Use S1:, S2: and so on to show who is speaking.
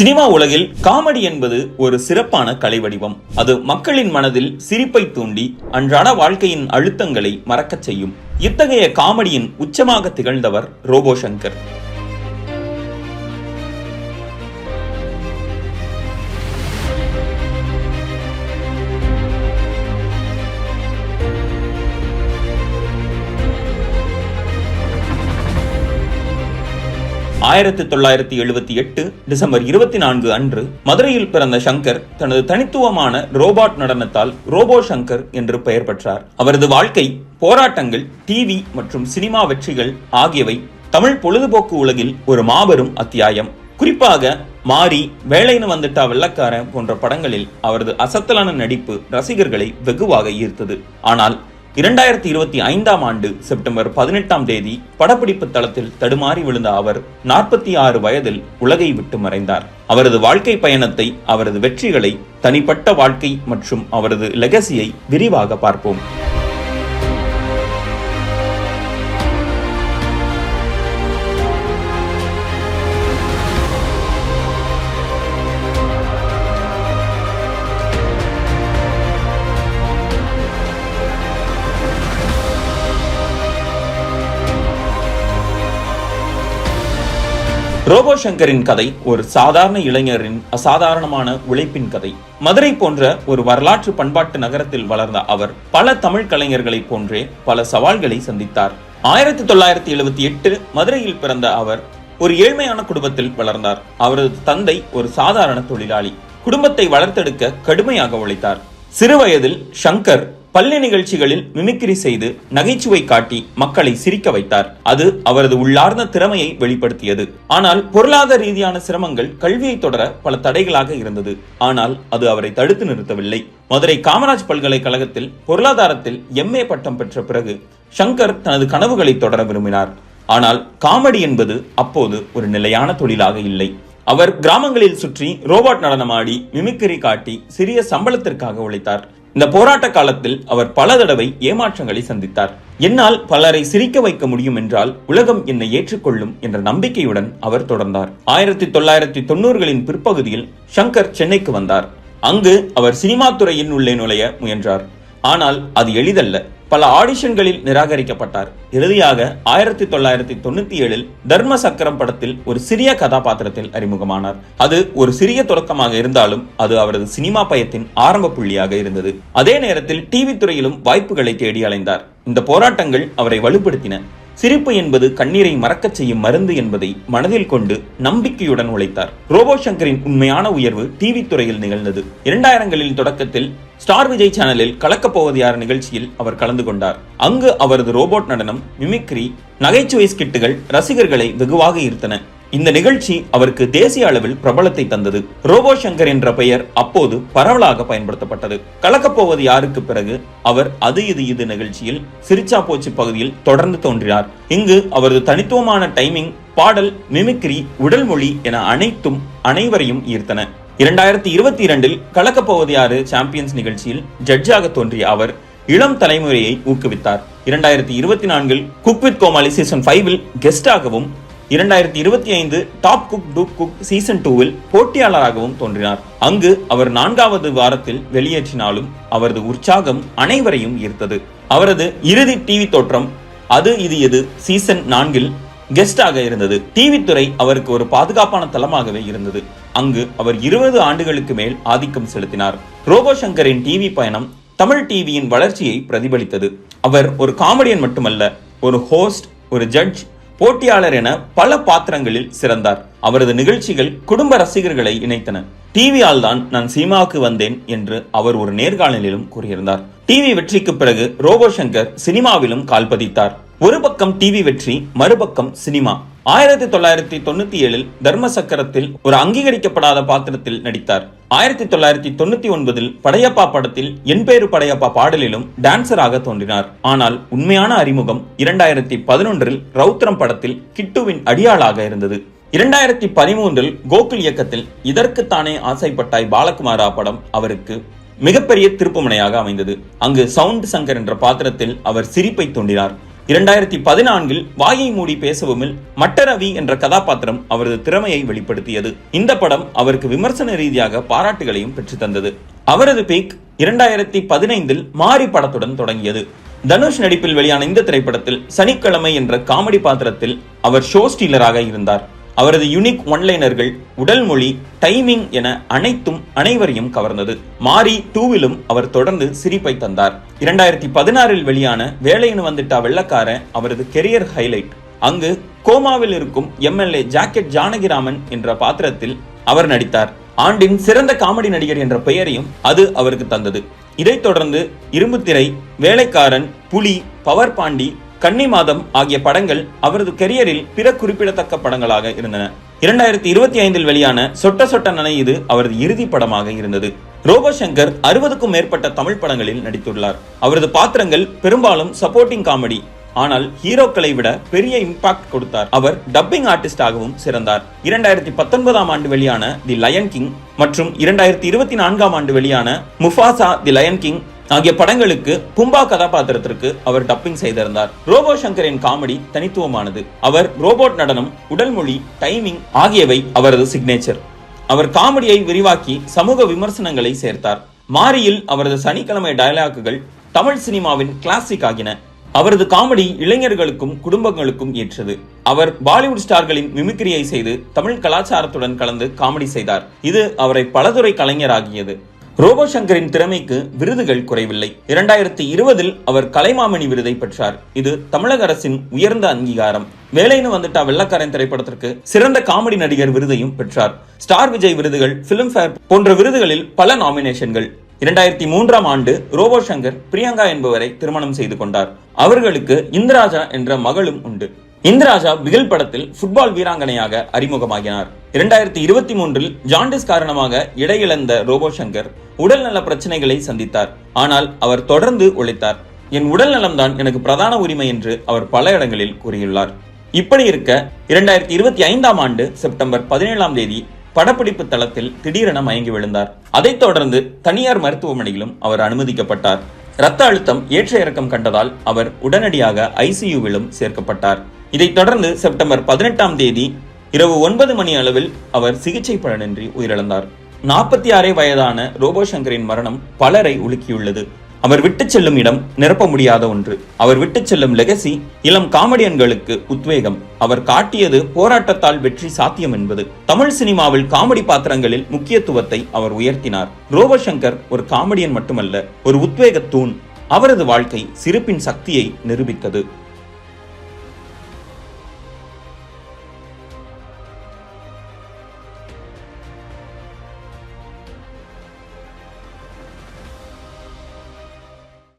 S1: Cinema உலகில் comedy என்பது ஒரு சிறப்பான கலை வடிவம் அது மக்களின் மனதில் சிரிப்பை தூண்டி அன்றாட வாழ்க்கையின் அழுத்தங்களை மறக்கச் செய்யும். இத்தகைய காமெடியின் உச்சமாக திகழ்ந்தவர் ரோபோ சங்கர். ஆயிரத்தி தொள்ளாயிரத்தி எழுபத்தி எட்டு டிசம்பர் இருபத்தி நான்கு அன்று மதுரையில் பிறந்த சங்கர் தனது தனித்துவமான ரோபாட் நடனத்தால் ரோபோ சங்கர் என்று பெயர் பெற்றார். அவரது வாழ்க்கை போராட்டங்கள் டிவி மற்றும் சினிமா வெற்றிகள் ஆகியவை தமிழ் பொழுதுபோக்கு உலகில் ஒரு மாபெரும் அத்தியாயம். குறிப்பாக மாறி வேலைன்னு வந்துட்டா வெள்ளக்காரன் போன்ற படங்களில் அவரது அசத்தலான நடிப்பு ரசிகர்களை வெகுவாக ஈர்த்தது. ஆனால் இரண்டாயிரத்தி இருபத்தி ஐந்தாம் ஆண்டு செப்டம்பர் பதினெட்டாம் தேதி படப்பிடிப்பு தளத்தில் தடுமாறி விழுந்த அவர் நாற்பத்தி ஆறு வயதில் உலகை விட்டு மறைந்தார். அவரது வாழ்க்கை பயணத்தை அவரது வெற்றிகளை தனிப்பட்ட வாழ்க்கை மற்றும் அவரது லெகசியை விரிவாக பார்ப்போம். ரோபோ சங்கரின் கதை ஒரு சாதாரண இளைஞரின் அசாதாரணமான உழைப்பின் கதை. மதுரை போன்ற ஒரு வரலாற்று பண்பாட்டு நகரத்தில் வளர்ந்த அவர் பல தமிழ் கலைஞர்களைப் போன்றே பல சவால்களை சந்தித்தார். ஆயிரத்தி தொள்ளாயிரத்தி எழுபத்தி எட்டு மதுரையில் பிறந்த அவர் ஒரு ஏழ்மையான குடும்பத்தில் வளர்ந்தார். அவரது தந்தை ஒரு சாதாரண தொழிலாளி. குடும்பத்தை வளர்த்தெடுக்க கடுமையாக உழைத்தார். சிறு வயதில் சங்கர் பள்ளி நிகழ்ச்சிகளில் மிமிக்ரி செய்து நகைச்சுவை காட்டி மக்களை சிரிக்க வைத்தார். அது அவரது உள்ளார்ந்த திறமையை வெளிப்படுத்தியது. ஆனால் பொருளாதார ரீதியான சிரமங்கள் கல்வியை தொடர பல தடைகளாக இருந்தது. ஆனால் அது அவரை தடுத்து நிறுத்தவில்லை. மதுரை காமராஜ் பல்கலைக்கழகத்தில் பொருளாதாரத்தில் எம்ஏ பட்டம் பெற்ற பிறகு சங்கர் தனது கனவுகளை தொடர விரும்பினார். ஆனால் காமெடி என்பது அப்போது ஒரு நிலையான தொழிலாக இல்லை. அவர் கிராமங்களில் சுற்றி ரோபோட் நடனமாடி மிமிக்ரி காட்டி சிறிய சம்பளத்திற்காக உழைத்தார். இந்த போராட்ட காலத்தில் அவர் பல தடவை ஏமாற்றங்களை சந்தித்தார். என்னால் பலரை சிரிக்க வைக்க முடியும் என்றால் உலகம் என்னை ஏற்றுக்கொள்ளும் என்ற நம்பிக்கையுடன் அவர் தொடர்ந்தார். ஆயிரத்தி தொள்ளாயிரத்தி தொண்ணூறுகளின் பிற்பகுதியில் சங்கர் சென்னைக்கு வந்தார். அங்கு அவர் சினிமா துறையின் உள்ளே நுழைய முயன்றார். ஆனால் அது எளிதல்ல. பல ஆடிஷன்களில் நிராகரிக்கப்பட்டார். இறுதியாக ஆயிரத்தி தொள்ளாயிரத்தி தொண்ணூத்தி ஏழில் தர்ம சக்கரம் படத்தில் ஒரு சிறிய கதாபாத்திரத்தில் அறிமுகமானார். அது ஒரு சிறிய தொடக்கமாக இருந்தாலும் அது அவரது சினிமா பயத்தின் ஆரம்ப புள்ளியாக இருந்தது. அதே நேரத்தில் டிவி துறையிலும் வாய்ப்புகளை தேடி அலைந்தார். இந்த போராட்டங்கள் அவரை வலுப்படுத்தின. சிரிப்பு என்பது கண்ணீரை மறக்கச் செய்யும் மருந்து என்பதை மனதில் கொண்டு நம்பிக்கையுடன் உழைத்தார். ரோபோ சங்கரின் உண்மையான உயர்வு டிவி துறையில் நிகழ்ந்தது. இரண்டாயிரங்களின் தொடக்கத்தில் ஸ்டார் விஜய் சேனலில் கலக்கப் போவது யார் நிகழ்ச்சியில் அவர் கலந்து கொண்டார். அங்கு அவரது ரோபோட் நடனம் மிமிக்ரி நகைச்சுவை ஸ்கிட்டுகள் ரசிகர்களை வெகுவாக ஈர்த்தன. இந்த நிகழ்ச்சி அவருக்கு தேசிய அளவில் பிரபலத்தை தந்தது. ரோபோ சங்கர் என்ற பெயர் அப்போது பரவலாக பயன்படுத்தப்பட்டது. கலக்கப்போவது யாருக்கு பிறகு? அவர் அது இது இது நிகழ்ச்சியில் சிரிச்சா போச்சு பகுதியில் தொடர்ந்து தோன்றினார். இங்கு அவரது தனித்துவமான டைமிங் பாடல் மிமிக்ரி உடல் மொழி என அனைத்தும் அனைவரையும் ஈர்த்தன. இரண்டாயிரத்தி இருபத்தி இரண்டில் கலக்கப்போவது யாரு? சாம்பியன்ஸ் நிகழ்ச்சியில் ஜட்ஜாக தோன்றிய அவர் இளம் தலைமுறையை ஊக்குவித்தார். இரண்டாயிரத்தி இருபத்தி நான்கில் குக் வித் கோமாளி சீசன் ஃபைவில் கெஸ்டாகவும் இரண்டாயிரத்தி இருபத்தி ஐந்து top cook dupe cook season டூவில் போட்டியாளராகவும் தோன்றினார். அங்கு அவர் நான்காவது வாரத்தில் வெளியேற்றினாலும் அவரது உற்சாகம் அனைவரையும் ஈர்த்தது. அவரது இறுதி டிவி தோற்றம் அது இது எது சீசன் நான்கில் கெஸ்டாக இருந்தது. டிவி துறை அவருக்கு ஒரு பாதுகாப்பான தளமாகவே இருந்தது. அங்கு அவர் இருபது ஆண்டுகளுக்கு மேல் ஆதிக்கம் செலுத்தினார். ரோபோ சங்கரின் டிவி பயணம் தமிழ் டிவியின் வளர்ச்சியை பிரதிபலித்தது. அவர் ஒரு காமெடியன் மட்டுமல்ல ஒரு ஹோஸ்ட் ஒரு ஜட்ஜ் போட்டியாளர் என பல பாத்திரங்களில் சிறந்தார். அவரது நிகழ்ச்சிகள் குடும்ப ரசிகர்களை இணைத்தன. டிவியால் தான் நான் சினிமாவுக்கு வந்தேன் என்று அவர் ஒரு நேர்காணலிலும் கூறியிருந்தார். டிவி வெற்றிக்கு பிறகு ரோபோ சங்கர் சினிமாவிலும் கால் பதித்தார். ஒரு பக்கம் டிவி வெற்றி மறுபக்கம் சினிமா. ஆயிரத்தி தொள்ளாயிரத்தி தொண்ணூத்தி ஏழில் தர்ம சக்கரத்தில் ஒரு அங்கீகரிக்கப்படாத பாத்திரத்தில் நடித்தார். ஆயிரத்தி தொள்ளாயிரத்தி தொண்ணூத்தி ஒன்பதில் படையப்பா படத்தில் என் பேரு படையப்பா பாடலிலும் டான்சராக தோன்றினார். ஆனால் உண்மையான அறிமுகம் இரண்டாயிரத்தி பதினொன்றில் ரவுத்ரம் படத்தில் கிட்டுவின் அடியாளாக இருந்தது. இரண்டாயிரத்தி பதிமூன்றில் கோகுல் இயக்கத்தில் இதற்குத்தானே ஆசைப்பட்டாய் பாலகுமாரா படம் அவருக்கு மிகப்பெரிய திருப்புமுனையாக அமைந்தது. அங்கு சவுண்ட் சங்கர் என்ற பாத்திரத்தில் அவர் சிரிப்பை தூண்டினார். இரண்டாயிரத்தி பதினான்கில் வாயை மூடி பேசவுமில் மட்டரவி என்ற கதாபாத்திரம் அவரது திறமையை வெளிப்படுத்தியது. இந்த படம் அவருக்கு விமர்சன ரீதியாக பாராட்டுகளையும் பெற்று தந்தது. அவரது பீக் இரண்டாயிரத்தி பதினைந்தில் மாரி படத்துடன் தொடங்கியது. தனுஷ் நடிப்பில் வெளியான இந்த திரைப்படத்தில் சனிக்கிழமை என்ற காமெடி பாத்திரத்தில் அவர் ஷோ ஸ்டீலராக இருந்தார். அவரது யுனிக் ஒன்லைனர்கள் உடல் மொழி டைமிங் என அனைத்தும் அனைவரையும் கவர்ந்தது. மாரி டூவிலும் அவர் தொடர்ந்து சிரிப்பை தந்தார். இரண்டாயிரத்தி பதினாறில் வெளியான வேலைன்னு வந்துட்டா வெள்ளக்கார அவரது கெரியர் ஹைலைட் அங்கு கோமாவில் இருக்கும் எம்எல்ஏ ஜாக்கெட் ஜானகிராமன் என்ற பாத்திரத்தில் அவர் நடித்தார். ஆண்டின் சிறந்த காமெடி நடிகர் என்ற பெயரையும் அது அவருக்கு தந்தது. இதைத் தொடர்ந்து இரும்புத்திரை வேலைக்காரன் புலி பவர் பாண்டி கன்னி மாதம் ஆகிய படங்கள் அவரது கெரியரில் பிற குறிப்பிடத்தக்க படங்களாக இருந்தன. இரண்டாயிரத்தி இருபத்தி ஐந்தில் வெளியான சொட்ட சொட்ட நனையுது அவரது இறுதி படமாக இருந்தது. ரோபோ சங்கர் அறுபதுக்கும் மேற்பட்ட தமிழ் படங்களில் நடித்துள்ளார். அவரது பாத்திரங்கள் பெரும்பாலும் சப்போர்ட்டிங் காமெடி ஆனால் ஹீரோக்களை விட பெரிய இம்பாக்ட் கொடுத்தார். அவர் டப்பிங் ஆர்டிஸ்டாகவும் சிறந்தார். இரண்டாயிரத்தி பத்தொன்பதாம் ஆண்டு வெளியான தி லயன் கிங் மற்றும் இரண்டாயிரத்தி இருபத்தி நான்காம் ஆண்டு வெளியான முஃபாசா தி லயன் கிங் ஆகிய படங்களுக்கு பும்பா கதாபாத்திரத்திற்கு அவர் டப்பிங் செய்திருந்தார். ரோபோ சங்கரின் காமெடி தனித்துவமானது. அவர் ரோபோட் நடனம் உடல் மொழி டைமிங் ஆகியவை அவரது சிக்னேச்சர் அவர் காமெடியை விரிவாக்கி சமூக விமர்சனங்களை சேர்த்தார். மாரியில் அவரது சனிக்கிழமை டயலாக்குகள் தமிழ் சினிமாவின் கிளாசிக் ஆகின. அவரது காமெடி இளைஞர்களுக்கும் குடும்பங்களுக்கும் ஏற்றது. அவர் பாலிவுட் ஸ்டார்களின் மிமிக்ரியை செய்து தமிழ் கலாச்சாரத்துடன் கலந்து காமெடி செய்தார். இது அவரை பலதுறை கலைஞராகியது. ரோபோ சங்கரின் திறமைக்கு விருதுகள் குறைவில்லை. இரண்டாயிரத்தி இருபதில் அவர் கலைமாமணி விருதை பெற்றார். இது தமிழக அரசின் உயர்ந்த அங்கீகாரம். வேலைன்னு வந்துட்டா வெள்ளக்காரன் திரைப்படத்திற்கு சிறந்த காமெடி நடிகர் விருதையும் பெற்றார். ஸ்டார் விஜய் விருதுகள் பிலிம்ஃபேர் போன்ற விருதுகளில் பல நாமினேஷன்கள். இரண்டாயிரத்தி மூன்றாம் ஆண்டு ரோபோ சங்கர் பிரியங்கா என்பவரை திருமணம் செய்து கொண்டார். அவர்களுக்கு இந்திராஜா என்ற மகளும் உண்டு. இந்திராஜா பிகில் படத்தில் ஃபுட்பால் வீராங்கனையாக அறிமுகமாகினார். இரண்டாயிரத்தி இருபத்தி மூன்றில் ஜாண்டிஸ் காரணமாக இடையிழந்த ரோபோ சங்கர் உடல்நல பிரச்சனைகளை சந்தித்தார். ஆனால் அவர் தொடர்ந்து உழைத்தார். என் உடல் நலம்தான் எனக்கு பிரதான உரிமை என்று அவர் பல இடங்களில் கூறியுள்ளார். இப்படி இருக்க இரண்டாயிரத்தி இருபத்தி ஐந்தாம் ஆண்டு செப்டம்பர் பதினேழாம் தேதி படப்பிடிப்பு தளத்தில் திடீரென மயங்கி விழுந்தார். அதைத் தொடர்ந்து தனியார் மருத்துவமனையிலும் அவர் அனுமதிக்கப்பட்டார். இரத்த அழுத்தம் ஏற்ற இறக்கம் கண்டதால் அவர் உடனடியாக ஐசியூவிலும் சேர்க்கப்பட்டார். இதைத் தொடர்ந்து செப்டம்பர் பதினெட்டாம் தேதி இரவு ஒன்பது மணி அளவில் அவர் சிகிச்சை பலனின்றி உயிரிழந்தார். நாற்பத்தி ஆறே வயதான ரோபோ சங்கரின் மரணம் பலரை உலுக்கியுள்ளது. அவர் விட்டுச் செல்லும் இடம் நிரப்ப முடியாத ஒன்று. அவர் விட்டுச் செல்லும் லெகசி இளம் காமெடியன்களுக்கு உத்வேகம். அவர் காட்டியது போராட்டத்தால் வெற்றி சாத்தியம் என்பது. தமிழ் சினிமாவில் காமெடி பாத்திரங்களில் முக்கியத்துவத்தை அவர் உயர்த்தினார். ரோபோ சங்கர் ஒரு காமெடியன் மட்டுமல்ல ஒரு உத்வேக தூண். அவரது வாழ்க்கை சிரிப்பின் சக்தியை நிரூபித்தது.